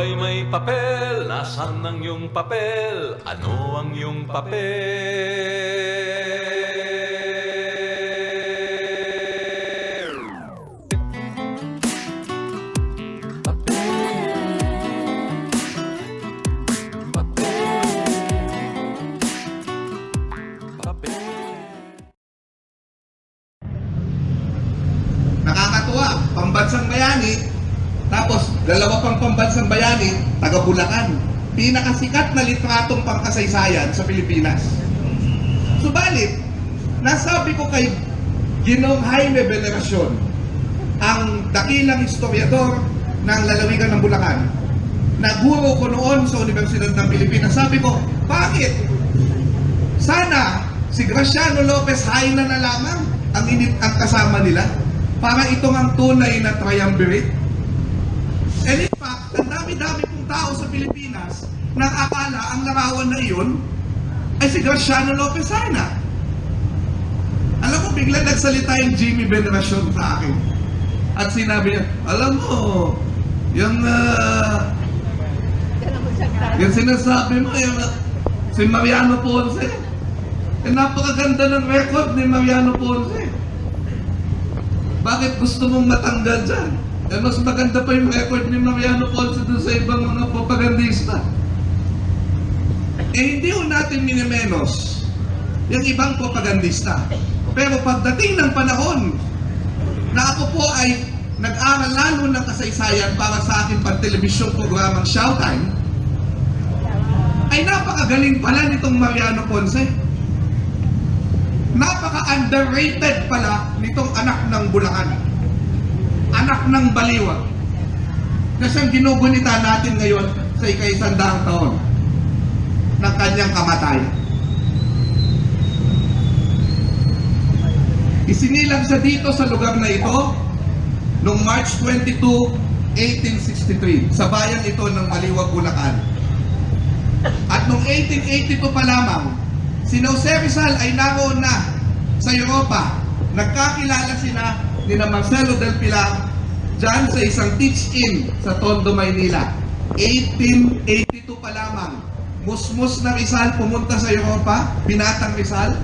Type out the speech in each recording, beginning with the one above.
ay may papel, nasan ang iyong papel? Ano ang iyong papel? Nakakatuwa, pambansang bayani, tapos dalawa pang pambansang bayani, taga Bulacan. Pinakasikat na litratong pangkasaysayan sa Pilipinas. Subalit, nasabi ko kay Ginoong Jaime Veneracion, ang dakilang historiador ng lalawigan ng Bulacan, na guro ko noon sa Universidad ng Pilipinas. Sabi ko, bakit? Sana si Graciano Lopez Haina na lamang ang, init, ang kasama nila para itong ang tunay na triumvirate. And in fact, ang dami-dami tao sa Pilipinas na akala ang larawan na iyon ay si Graciano Lopez Haina. Alam mo, bigla nagsalita yung Jimmy Veneracion sa akin. At sinabi niya, alam mo, yung, ah, yung sinasabi mo, yung, ah, si Mariano Ponce, eh, napakaganda ng record ni Mariano Ponce. Bakit gusto mong matanggal dyan? Eh, mas maganda pa yung record ni Mariano Ponce dun sa ibang mga propagandista. Eh, hindi ho natin minimenos yung ibang propagandista. Pero pagdating ng panahon na ako po ay nag-aral lalo ng kasaysayan para sa aking pang-televisyong programang Showtime, ay napakagaling pala nitong Mariano Ponce. Napaka-underrated pala nitong anak ng Bulacan. Anak ng Baliwag. Na siyang ginugunita natin ngayon sa ika-isandang taon ng kanyang kamatayan. Isinilang siya dito sa lugar na ito noong March 22, 1863 sa bayan ito ng Maliwag, Bulacan. At noong 1882 pa lamang, si Jose Rizal ay naroon na sa Europa. Nagkakilala sila ni Marcelo del Pilar dyan sa isang teach-in sa Tondo, Maynila. 1882 pa lamang. Musmus na Rizal pumunta sa Europa, binatang Rizal.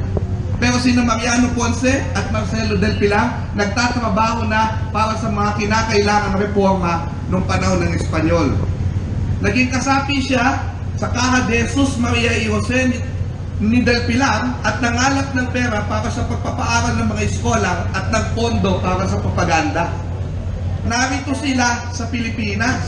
Pero sina Mariano Ponce at Marcelo del Pilar nagtatrabaho na para sa mga kinakailangan reforma noong panahon ng Espanyol. Naging kasapi siya sa Caja de Jesus Maria y Jose ni- Del Pilar at nangalap ng pera para sa pagpapaaral ng mga eskola at ng pondo para sa propaganda. Narito sila sa Pilipinas.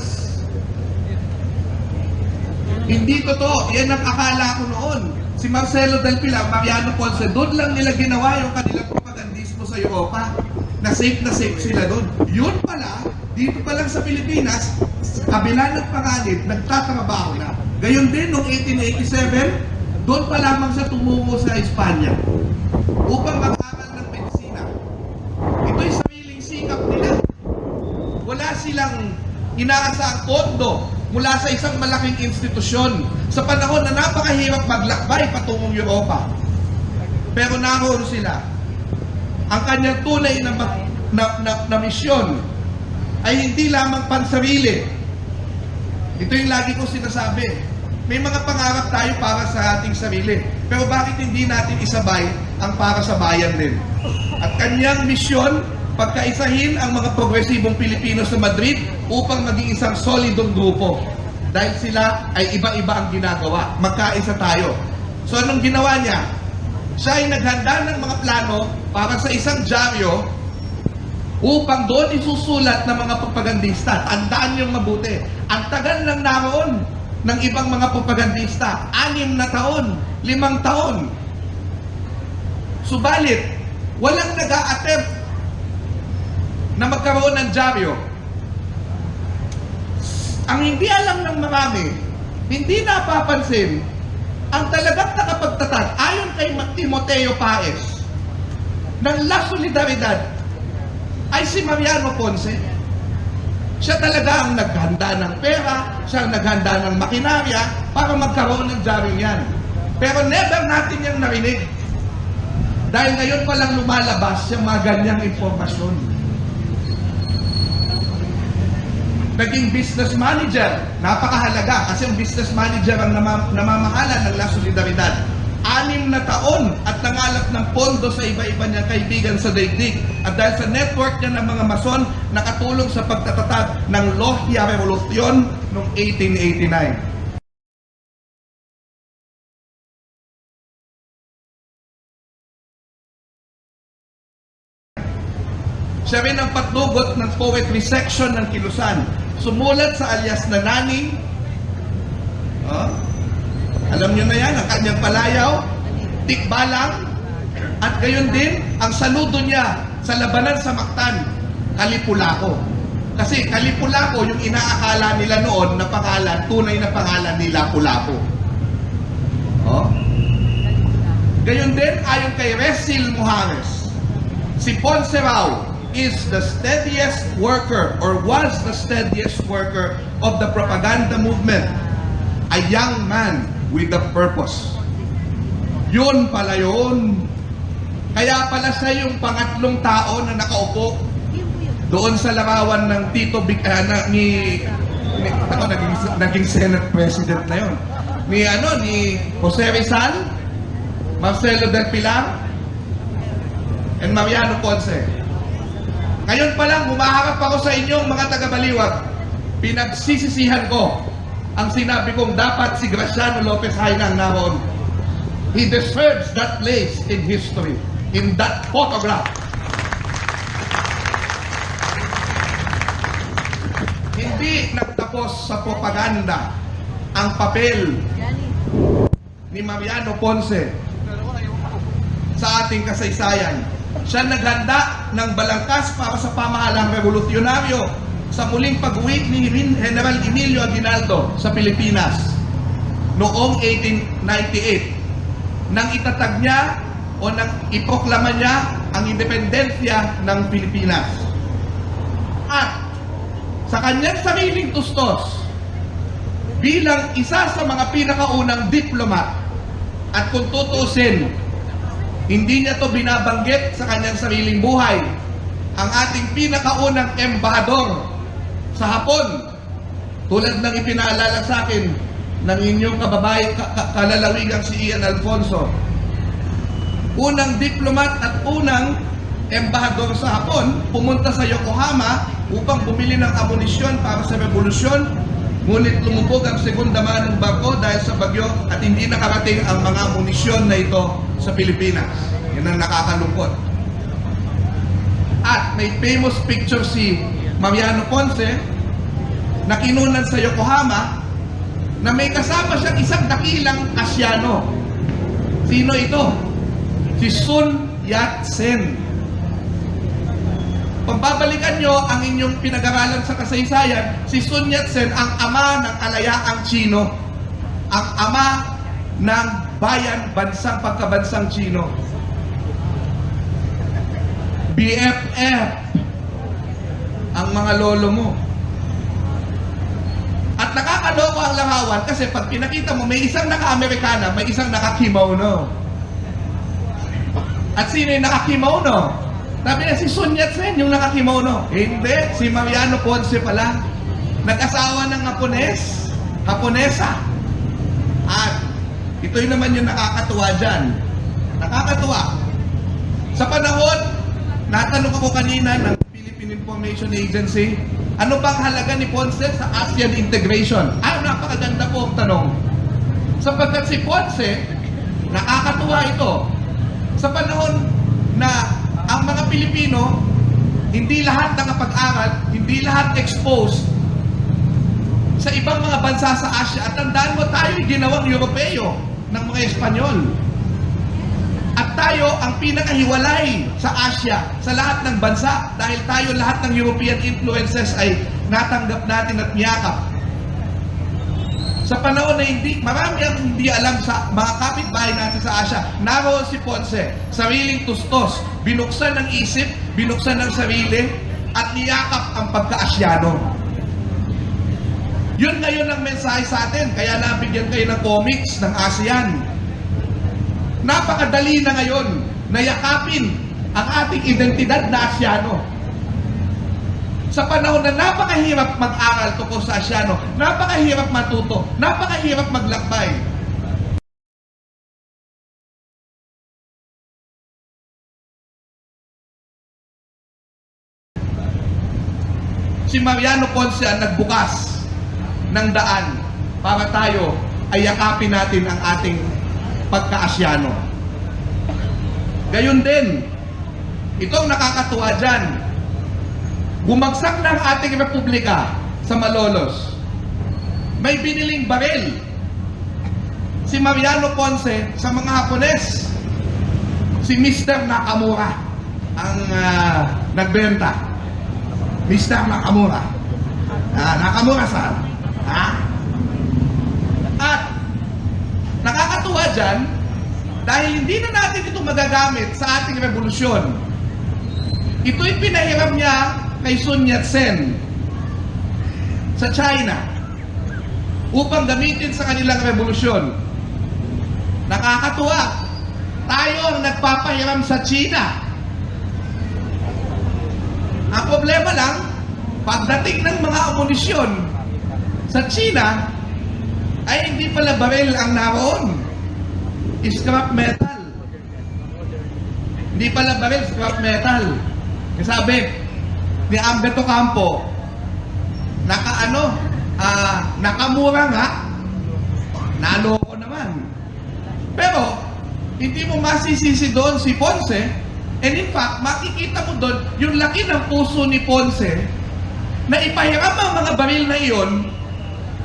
Hindi totoo. Yan ang akala ko noon. Si Marcelo Del Pilar, Mariano Ponce, doon lang nila ginawa yung kanilang propagandismo sa Europa. Na safe na safe sila doon. Yun pala, dito pa lang sa Pilipinas, sa kabila ng panganib, nagtatrabaho na. Gayon din, noong 1887, doon pa lamang siya tumungo sa Espanya upang mag-aral ng medisina. Ito'y sariling sikap nila wala silang inaasang pondo mula sa isang malaking institusyon sa panahon na napakahirap maglakbay patungong Europa. Pero naroon sila. Ang kanyang tunay na, na, na, na misyon ay hindi lamang pansarili. Ito yung lagi ko sinasabi. May mga pangarap tayo para sa ating sarili. Pero bakit hindi natin isabay ang para sa bayan din? At kanyang misyon, pagkaisahin ang mga progresibong Pilipino sa Madrid upang maging isang solidong grupo. Dahil sila ay iba-iba ang ginagawa. Magkaisa tayo. So anong ginawa niya? Siya ay naghanda ng mga plano para sa isang dyaryo upang doon isusulat ng mga propagandista. Tandaan niyong mabuti. Ang tagal lang naroon ng ibang mga propagandista. Anim na taon, limang taon. Subalit, walang nag attempt na magkaroon ng dyaryo. Ang hindi alam ng marami, hindi napapansin, ang talagang nakapagtatag, ayon kay Timoteo Paez, ng La Solidaridad, ay si Mariano Ponce. Siya talaga ang naghanda ng pera, siya ang naghanda ng makinarya para magkaroon ng jaring yan. Pero never natin yung narinig. Dahil ngayon pa lang lumalabas yung mga ganyang impormasyon. Naging business manager. Napakahalaga kasi ang business manager ang namam- namamahala ng La Solidaridad. Anim na taon at nangalap ng pondo sa iba-iba niyang kaibigan sa daigdig. At dahil sa network niya ng mga mason, nakatulong sa pagtatatag ng Lohia Revolution noong 1889. Siya rin ang patnugot ng poetry section ng Kilusan. Sumulat sa alias na Nani. Oh, alam niyo na yan, ang kanyang palayaw, tikbalang, at gayon din, ang saludo niya sa labanan sa Mactan, Kalipulako. Kasi Kalipulako, yung inaakala nila noon na pangalan, tunay na pangalan ni Lapu-Lapu. Oh. Gayon din, ayon kay Resil Muhares, si Ponce Rao is the steadiest worker or was the steadiest worker of the propaganda movement. A young man with a purpose. Yun pala yun. Kaya pala siya yung pangatlong tao na nakaupo doon sa larawan ng Tito Big, ah, na, ni, ni ako, naging, naging Senate President na yun. Ni ano, ni Jose Rizal, Marcelo del Pilar, and Mariano Ponce. Ngayon pa lang, humaharap ako sa inyong mga taga-baliwag. Pinagsisisihan ko ang sinabi kong dapat si Graciano Lopez Haina ang naroon. He deserves that place in history, in that photograph. Hindi nagtapos sa propaganda ang papel ni Mariano Ponce sa ating kasaysayan. Siya naghanda ng balangkas para sa pamahalang revolusyonaryo sa muling pag-uwi ni General Emilio Aguinaldo sa Pilipinas noong 1898 nang itatag niya o nang iproklama niya ang independensya ng Pilipinas. At sa kanyang sariling tustos bilang isa sa mga pinakaunang diplomat at kung tutusin hindi niya to binabanggit sa kanyang sariling buhay. Ang ating pinakaunang embahador sa Hapon, tulad ng ipinaalala sa akin ng inyong kababay, ka- ka- kalalawigang si Ian Alfonso. Unang diplomat at unang embahador sa Hapon, pumunta sa Yokohama upang bumili ng amunisyon para sa revolusyon Ngunit lumubog ang segunda manong barko dahil sa bagyo at hindi nakarating ang mga munisyon na ito sa Pilipinas. Yan ang nakakalungkot. At may famous picture si Mariano Ponce na kinunan sa Yokohama na may kasama siyang isang dakilang Asyano. Sino ito? Si Sun Yat-sen. Pagbabalikan nyo ang inyong pinag-aralan sa kasaysayan, si Sun Yat-sen ang ama ng alayaang Chino. Ang ama ng bayan, bansang pagkabansang Chino. BFF ang mga lolo mo. At nakakaloko ang larawan kasi pag pinakita mo, may isang naka-Amerikana, may isang naka-kimono. At sino yung naka-kimono? Sabi niya, si Sun Yat-sen yung nakakimono. Hindi, si Mariano Ponce pala. Nag-asawa ng Hapones, Haponesa. Ito yun naman yung nakakatuwa dyan. Nakakatuwa. Sa panahon, natanong ako kanina ng Philippine Information Agency, ano bang halaga ni Ponce sa ASEAN integration? Ah, napakaganda po ang tanong. Sapagkat si Ponce, nakakatuwa ito. Sa panahon na ang mga Pilipino, hindi lahat nakapag-aral, hindi lahat exposed sa ibang mga bansa sa Asia. At tandaan mo, tayo ginawang Europeo ng mga Espanyol. At tayo ang pinakahiwalay sa Asia, sa lahat ng bansa, dahil tayo lahat ng European influences ay natanggap natin at niyakap. Sa panahon na hindi, marami ang hindi alam sa mga kapitbahay natin sa Asia. Naroon si Ponce, sariling tustos, binuksan ng isip, binuksan ng sarili, at niyakap ang pagka-Asyano. Yun ngayon ang mensahe sa atin, kaya nabigyan kayo ng comics ng ASEAN. Napakadali na ngayon na yakapin ang ating identidad na Asyano. sa panahon na napakahirap mag-aral tungkol sa Asyano, napakahirap matuto, napakahirap maglakbay. Si Mariano Ponce ang nagbukas ng daan para tayo ay yakapin natin ang ating pagka-Asyano. Gayon din, itong nakakatuwa dyan, bumagsak na ang ating republika sa Malolos. May biniling baril si Mariano Ponce sa mga Hapones. Si Mr. Nakamura ang ah, nagbenta. Mr. Nakamura. Ah, Nakamura sa Ha? At nakakatuwa dyan dahil hindi na natin ito magagamit sa ating revolusyon. Ito'y pinahiram niya kay Sun Yat-sen sa China upang gamitin sa kanilang revolusyon. Nakakatuwa. Tayo ang nagpapahiram sa China. Ang problema lang, pagdating ng mga amunisyon sa China, ay hindi pala baril ang naroon. Scrap metal. Hindi pala baril, scrap metal. Kasi sabi ni Ambeto Campo, naka ano, ah, nakamura nga, naloko naman. Pero, hindi mo masisisi doon si Ponce, and in fact, makikita mo doon yung laki ng puso ni Ponce na ipahiram ang mga baril na iyon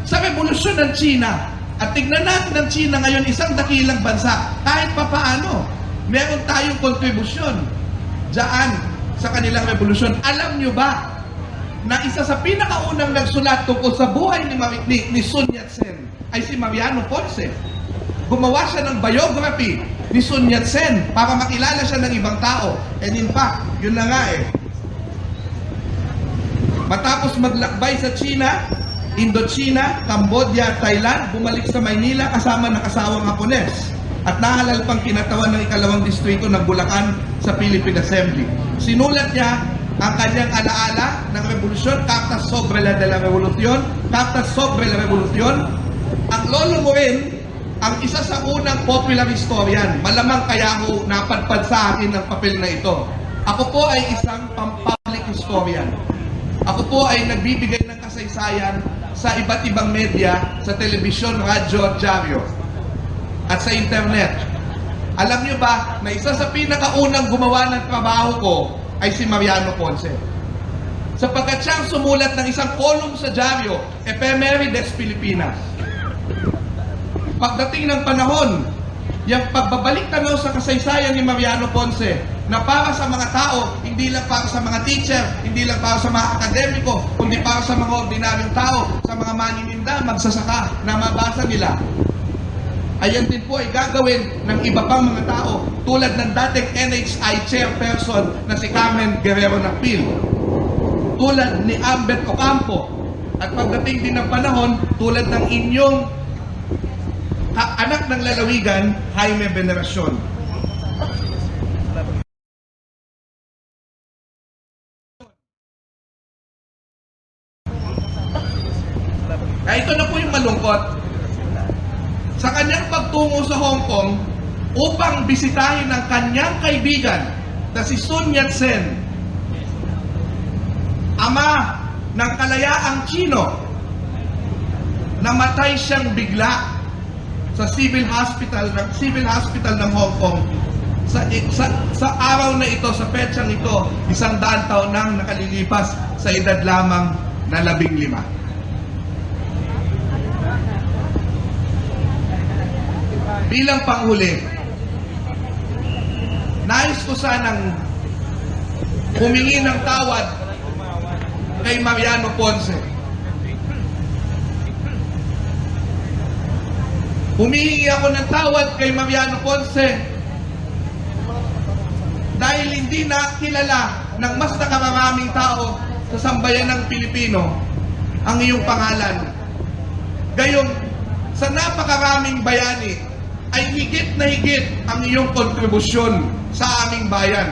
sa revolusyon ng China. At tignan natin ang China ngayon, isang dakilang bansa. Kahit pa paano, meron tayong kontribusyon dyan sa kanilang revolusyon. Alam nyo ba na isa sa pinakaunang nagsulat tungkol sa buhay ni, Mari- ni, ni Sun Yat-sen ay si Mariano Ponce. Gumawa siya ng biography ni Sun Yat-sen para makilala siya ng ibang tao. And in fact, yun na nga eh. Matapos maglakbay sa China, Indochina, Cambodia, Thailand, bumalik sa Maynila kasama ng asawang Hapones at nahalal pang kinatawan ng ikalawang distrito ng Bulacan sa Philippine Assembly. Sinulat niya ang kanyang alaala ng revolusyon, Cartas sobre la de la Revolución, Cartas sobre la Revolución. Ang lolo mo rin, ang isa sa unang popular historian, malamang kaya ako napadpad sa akin ng papel na ito. Ako po ay isang pam-public historian. Ako po ay nagbibigay ng kasaysayan sa iba't ibang media, sa telebisyon, radyo at dyaryo, at sa internet. Alam niyo ba na isa sa pinakaunang gumawa ng trabaho ko ay si Mariano Ponce. Sapagkat siyang sumulat ng isang column sa dyaryo, Epemerides Pilipinas. Pagdating ng panahon, yung pagbabalik tanaw sa kasaysayan ni Mariano Ponce na para sa mga tao, hindi lang para sa mga teacher, hindi lang para sa mga akademiko, kundi para sa mga ordinaryong tao, sa mga manininda, magsasaka na mabasa nila. Ayan din po ay gagawin ng iba pang mga tao tulad ng dating NHI chairperson na si Carmen Guerrero Napil. Tulad ni Ambet Ocampo. At pagdating din ng panahon, tulad ng inyong ka- anak ng lalawigan, Jaime Veneracion. Ah, ito na po yung malungkot. Sa kanyang pagtungo sa Hong Kong upang bisitahin ang kanyang kaibigan na si Sun Yat-sen, ama ng kalayaang Chino, namatay siyang bigla sa civil hospital ng civil hospital ng Hong Kong sa, sa, sa araw na ito, sa petsang ito, isang daan taon nang nakalilipas sa edad lamang na labing lima. Bilang panghuli, nais ko sanang humingi ng tawad kay Mariano Ponce. Humihingi ako ng tawad kay Mariano Ponce dahil hindi na kilala ng mas nakamaraming tao sa sambayan ng Pilipino ang iyong pangalan. Gayon, sa napakaraming bayani ay higit na higit ang iyong kontribusyon sa aming bayan.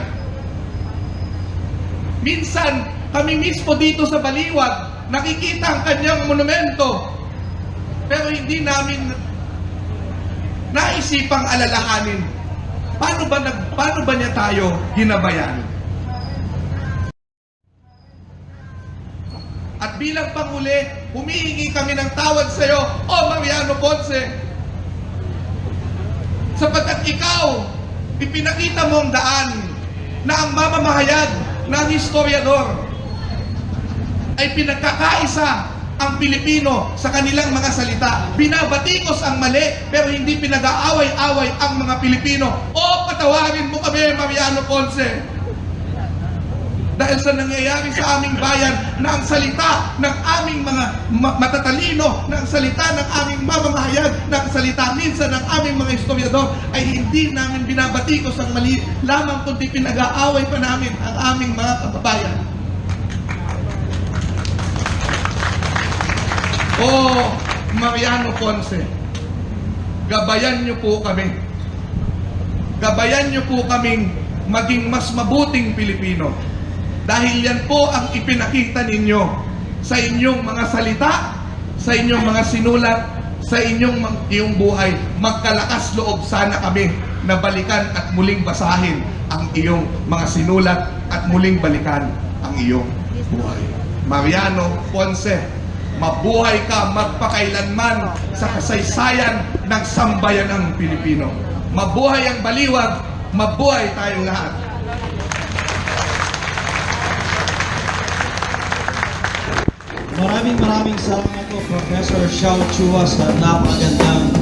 Minsan, Kami mismo dito sa Baliwag, nakikita ang kanyang monumento. Pero hindi namin naisipang alalahanin. Paano ba, nag, paano ba niya tayo ginabayan? At bilang Panghuli, humihingi kami ng tawad sa iyo, O Mariano Ponce, sapagkat ikaw, ipinakita mo ang daan na ang mamamahayag ng historiador ay pinagkakaisa ang Pilipino sa kanilang mga salita. Binabatikos ang mali, pero hindi pinag-aaway-away ang mga Pilipino. O patawarin mo kami, Mariano Ponce. Dahil sa nangyayari sa aming bayan na ang salita ng aming mga ma- matatalino, na ang salita ng aming mamamahayag, na ang salita minsan ng aming mga historiador ay hindi namin binabatikos ang mali lamang kundi pinag-aaway pa namin ang aming mga kababayan. O Mariano Ponce, gabayan niyo po kami. Gabayan niyo po kaming maging mas mabuting Pilipino. Dahil yan po ang ipinakita ninyo sa inyong mga salita, sa inyong mga sinulat, sa inyong iyong buhay. Magkalakas loob sana kami na balikan at muling basahin ang iyong mga sinulat at muling balikan ang iyong buhay. Mariano Ponce, mabuhay ka magpakailanman sa kasaysayan ng sambayanang Pilipino. Mabuhay ang baliwag, mabuhay tayong lahat. Maraming maraming salamat po Professor Xiao Chua sa napakagandang